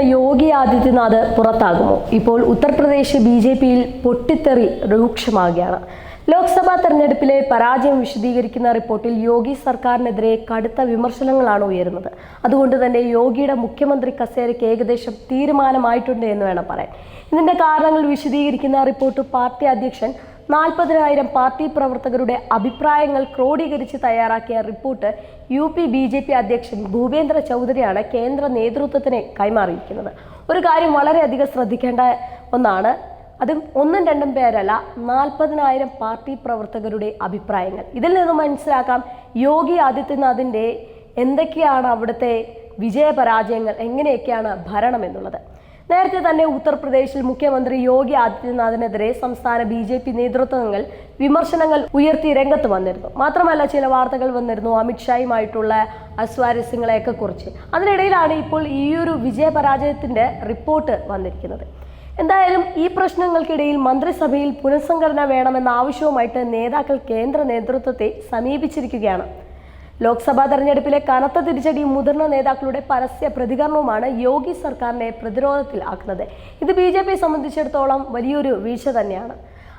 യോഗി ആദിത്യനാഥ് പുറത്താകുമോ? ഇപ്പോൾ Uttar Pradesh B J പിയിൽ പൊട്ടിത്തെറി രൂക്ഷമാകുകയാണ്. ലോക്സഭാ തെരഞ്ഞെടുപ്പിലെ പരാജയം വിശദീകരിക്കുന്ന റിപ്പോർട്ടിൽ യോഗി സർക്കാരിനെതിരെ കടുത്ത വിമർശനങ്ങളാണ് ഉയരുന്നത്. അതുകൊണ്ട് തന്നെ യോഗിയുടെ മുഖ്യമന്ത്രി കസേരയ്ക്ക് ഏകദേശം തീരുമാനമായിട്ടുണ്ട് എന്ന് വേണം പറയാൻ. ഇതിന്റെ കാരണങ്ങൾ വിശദീകരിക്കുന്ന റിപ്പോർട്ട് പാർട്ടി അധ്യക്ഷൻ നാൽപ്പതിനായിരം പാർട്ടി പ്രവർത്തകരുടെ അഭിപ്രായങ്ങൾ ക്രോഡീകരിച്ച് തയ്യാറാക്കിയ report U P B J P അധ്യക്ഷൻ ഭൂപേന്ദ്ര ചൗധരിയാണ് കേന്ദ്ര നേതൃത്വത്തിന് കൈമാറിയിരിക്കുന്നത്. ഒരു കാര്യം വളരെയധികം ശ്രദ്ധിക്കേണ്ട ഒന്നാണ് അതും ഒന്നും രണ്ടും പേരല്ല നാൽപ്പതിനായിരം പാർട്ടി പ്രവർത്തകരുടെ അഭിപ്രായങ്ങൾ. ഇതിൽ നിന്ന് മനസ്സിലാക്കാം യോഗി ആദിത്യനാഥിന്റെ എന്തൊക്കെയാണ് അവിടുത്തെ വിജയപരാജയങ്ങൾ എങ്ങനെയൊക്കെയാണ് ഭരണം എന്നുള്ളത്. നേരത്തെ തന്നെ ഉത്തർപ്രദേശിൽ മുഖ്യമന്ത്രി യോഗി ആദിത്യനാഥിനെതിരെ സംസ്ഥാന ബി ജെ പി നേതൃത്വങ്ങൾ വിമർശനങ്ങൾ ഉയർത്തി രംഗത്ത് വന്നിരുന്നു. മാത്രമല്ല ചില വാർത്തകൾ വന്നിരുന്നു അമിത്ഷായുമായിട്ടുള്ള അസ്വാരസ്യങ്ങളെയൊക്കെ കുറിച്ച്. അതിനിടയിലാണ് ഇപ്പോൾ ഈ ഒരു വിജയപരാജയത്തിന്റെ റിപ്പോർട്ട് വന്നിരിക്കുന്നത്. എന്തായാലും ഈ പ്രശ്നങ്ങൾക്കിടയിൽ മന്ത്രിസഭയിൽ പുനഃസംഘടന വേണമെന്ന ആവശ്യവുമായിട്ട് നേതാക്കൾ കേന്ദ്ര നേതൃത്വത്തെ സമീപിച്ചിരിക്കുകയാണ്. ലോക്സഭാ തെരഞ്ഞെടുപ്പിലെ കനത്ത തിരിച്ചടി മുതിർന്ന നേതാക്കളുടെ പരസ്യ പ്രതികരണവുമാണ് യോഗി സർക്കാരിനെ പ്രതിരോധത്തിൽ ആക്കുന്നത് ഇത് ബി ജെ പിയെ സംബന്ധിച്ചിടത്തോളം വലിയൊരു വീഴ്ച തന്നെയാണ്.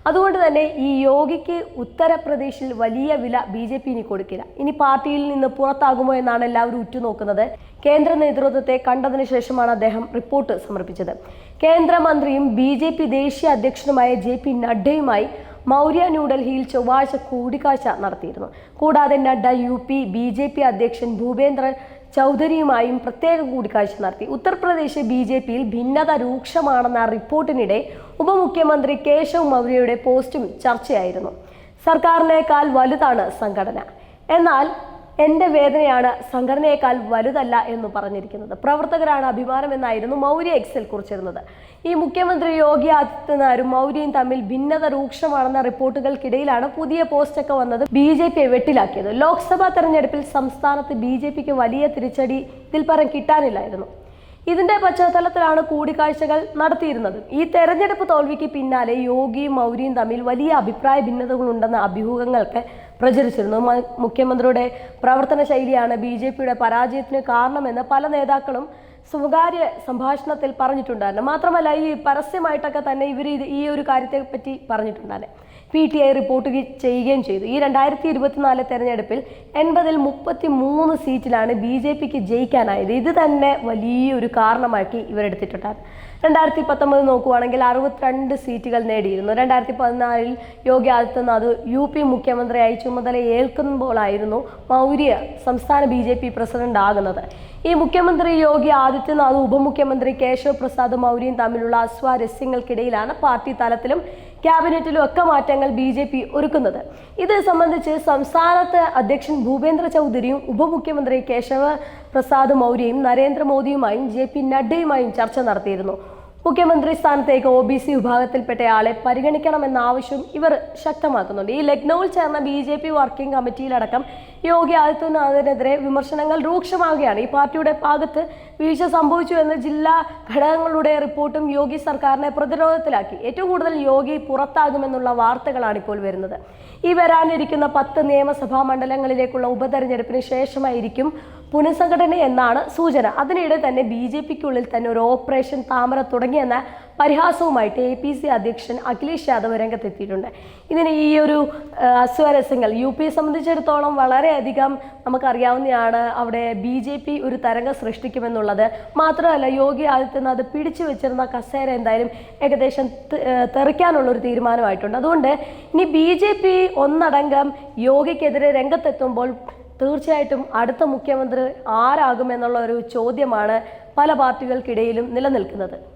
അതുകൊണ്ട് തന്നെ ഈ യോഗിക്ക് ഉത്തർപ്രദേശിൽ വലിയ വില ബി ജെ പി ഇനി കൊടുക്കില്ല. ഇനി പാർട്ടിയിൽ നിന്ന് പുറത്താകുമോ എന്നാണ് എല്ലാവരും ഉറ്റുനോക്കുന്നത്. കേന്ദ്ര നേതൃത്വത്തെ കണ്ടതിന് ശേഷമാണ് അദ്ദേഹം റിപ്പോർട്ട് സമർപ്പിച്ചത്. കേന്ദ്രമന്ത്രിയും ബി ജെ പി ദേശീയ അധ്യക്ഷനുമായ ജെ പി നഡ്ഡയുമായി മൗര്യ ന്യൂഡൽഹിയിൽ ചൊവ്വാഴ്ച കൂടിക്കാഴ്ച നടത്തിയിരുന്നു. കൂടാതെ Nadda U P B J P അധ്യക്ഷൻ ഭൂപേന്ദ്ര ചൗധരിയുമായും പ്രത്യേക കൂടിക്കാഴ്ച നടത്തി. ഉത്തർപ്രദേശ് ബി ജെ പിയിൽ ഭിന്നത രൂക്ഷമാണെന്ന റിപ്പോർട്ടിനിടെ ഉപമുഖ്യമന്ത്രി കേശവ് മൗര്യയുടെ പോസ്റ്റും ചർച്ചയായിരുന്നു. സർക്കാരിനേക്കാൾ വലുതാണ് സംഘടന. എന്നാൽ എന്റെ വേദനയാണ് സംഘടനയേക്കാൾ വലുതല്ല എന്ന് പറഞ്ഞിരിക്കുന്നത്. പ്രവർത്തകരാണ് അഭിമാനം എന്നായിരുന്നു മൗര്യ എക്സിൽ കുറിച്ചിരുന്നത്. ഈ മുഖ്യമന്ത്രി യോഗി ആദിത്യനാഥും മൗര്യയും തമ്മിൽ ഭിന്നത രൂക്ഷമാണെന്ന റിപ്പോർട്ടുകൾക്കിടയിലാണ് പുതിയ പോസ്റ്റൊക്കെ വന്നത് ബി ജെ പിയെ വെട്ടിലാക്കിയത്. ലോക്സഭാ തെരഞ്ഞെടുപ്പിൽ സംസ്ഥാനത്ത് ബി ജെ പിക്ക് വലിയ തിരിച്ചടി ഇതിൽ പരം കിട്ടാനില്ലായിരുന്നു. ഇതിന്റെ പശ്ചാത്തലത്തിലാണ് കൂടിക്കാഴ്ചകൾ നടത്തിയിരുന്നത്. ഈ തെരഞ്ഞെടുപ്പ് തോൽവിക്ക് പിന്നാലെ യോഗിയും മൗര്യയും തമ്മിൽ വലിയ അഭിപ്രായ ഭിന്നതകളുണ്ടെന്ന അഭ്യൂഹങ്ങൾക്ക് പ്രചരിച്ചിരുന്നു. മുഖ്യമന്ത്രിയുടെ പ്രവർത്തന ശൈലിയാണ് ബി ജെ പിയുടെ പരാജയത്തിന് കാരണമെന്ന് പല നേതാക്കളും സ്വകാര്യ സംഭാഷണത്തിൽ പറഞ്ഞിട്ടുണ്ടായിരുന്നു. മാത്രമല്ല ഈ പരസ്യമായിട്ടൊക്കെ തന്നെ ഇവർ ഇത് ഈ ഒരു കാര്യത്തെ പറ്റി പറഞ്ഞിട്ടുണ്ടായിരുന്നു. പി ടി ഐ റിപ്പോർട്ട് ചെയ്യുകയും ചെയ്തു. ഈ രണ്ടായിരത്തി ഇരുപത്തിനാല് തെരഞ്ഞെടുപ്പിൽ എൺപതിൽ മുപ്പത്തി മൂന്ന് സീറ്റിലാണ് ബി ജെ പിക്ക് ജയിക്കാനായത്. ഇത് തന്നെ വലിയൊരു കാരണമാക്കി ഇവരെടുത്തിട്ടുണ്ടായിരുന്നു. രണ്ടായിരത്തി പത്തൊമ്പത് നോക്കുവാണെങ്കിൽ അറുപത്തിരണ്ട് സീറ്റുകൾ നേടിയിരുന്നു. രണ്ടായിരത്തി പതിനാലിൽ യോഗി ആദിത്യനാഥ് യു പി മുഖ്യമന്ത്രിയായി ചുമതല ഏൽക്കുമ്പോഴായിരുന്നു മൗര്യ സംസ്ഥാന ബി ജെ പി പ്രസിഡന്റ് ആകുന്നത് ഈ മുഖ്യമന്ത്രി യോഗി ആദിത്യനാഥ് ഉപമുഖ്യമന്ത്രി കേശവ് പ്രസാദ് മൗര്യയും തമ്മിലുള്ള അസ്വാരസ്യങ്ങൾക്കിടയിലാണ് പാർട്ടി തലത്തിലും ക്യാബിനറ്റിലും ഒക്കെ മാറ്റങ്ങൾ ബി ജെ പി ഒരുക്കുന്നത്. ഇത് സംബന്ധിച്ച് സംസ്ഥാനത്ത് അധ്യക്ഷൻ ഭൂപേന്ദ്ര ചൗധരിയും ഉപമുഖ്യമന്ത്രി കേശവ പ്രസാദ് മൗര്യയും നരേന്ദ്രമോദിയുമായും ജെ പി നഡ്ഡയുമായും ചർച്ച നടത്തിയിരുന്നു. മുഖ്യമന്ത്രി സ്ഥാനത്തേക്ക് ഒ ബി സി വിഭാഗത്തിൽപ്പെട്ടയാളെ പരിഗണിക്കണമെന്ന ആവശ്യം ഇവർ ശക്തമാക്കുന്നുണ്ട്. ഈ ലക്നൌവിൽ ചേർന്ന ബി ജെ പി വർക്കിംഗ് കമ്മിറ്റിയിലടക്കം യോഗി ആദിത്യനാഥിനെതിരെ വിമർശനങ്ങൾ രൂക്ഷമാവുകയാണ്. ഈ പാർട്ടിയുടെ ഭാഗത്ത് വീഴ്ച സംഭവിച്ചു എന്ന ജില്ലാ ഘടകങ്ങളുടെ റിപ്പോർട്ടും യോഗി സർക്കാരിനെ പ്രതിരോധത്തിലാക്കി. ഏറ്റവും കൂടുതൽ യോഗി പുറത്താകുമെന്നുള്ള വാർത്തകളാണ് ഇപ്പോൾ വരുന്നത്. ഈ വരാനിരിക്കുന്ന പത്ത് നിയമസഭാ മണ്ഡലങ്ങളിലേക്കുള്ള ഉപതെരഞ്ഞെടുപ്പിന് ശേഷമായിരിക്കും പുനഃസംഘടന എന്നാണ് സൂചന. അതിനിടെ തന്നെ ബി ജെ പിക്കുള്ളിൽ തന്നെ ഒരു ഓപ്പറേഷൻ താമര തുടങ്ങിയെന്ന പരിഹാസവുമായിട്ട് എ പി സി അധ്യക്ഷൻ അഖിലേഷ് യാദവ് രംഗത്തെത്തിയിട്ടുണ്ട്. ഇതിന് ഈ ഒരു അസ്വാരസ്യങ്ങൾ യു പിയെ സംബന്ധിച്ചിടത്തോളം വളരെയധികം നമുക്കറിയാവുന്നതാണ് അവിടെ ബി ജെ പി ഒരു തരംഗം സൃഷ്ടിക്കുമെന്നുള്ളത്. മാത്രമല്ല യോഗി ആദിത്യനാഥ് പിടിച്ചു വെച്ചിരുന്ന കസേര എന്തായാലും ഏകദേശം തെറിക്കാനുള്ള ഒരു തീരുമാനമായിട്ടുണ്ട്. അതുകൊണ്ട് ഇനി ബി ജെ പി ഒന്നടങ്കം യോഗിക്കെതിരെ രംഗത്തെത്തുമ്പോൾ തീർച്ചയായിട്ടും അടുത്ത മുഖ്യമന്ത്രി ആരാകുമെന്നുള്ള ഒരു ചോദ്യമാണ് പല പാർട്ടികൾക്കിടയിലും നിലനിൽക്കുന്നത്.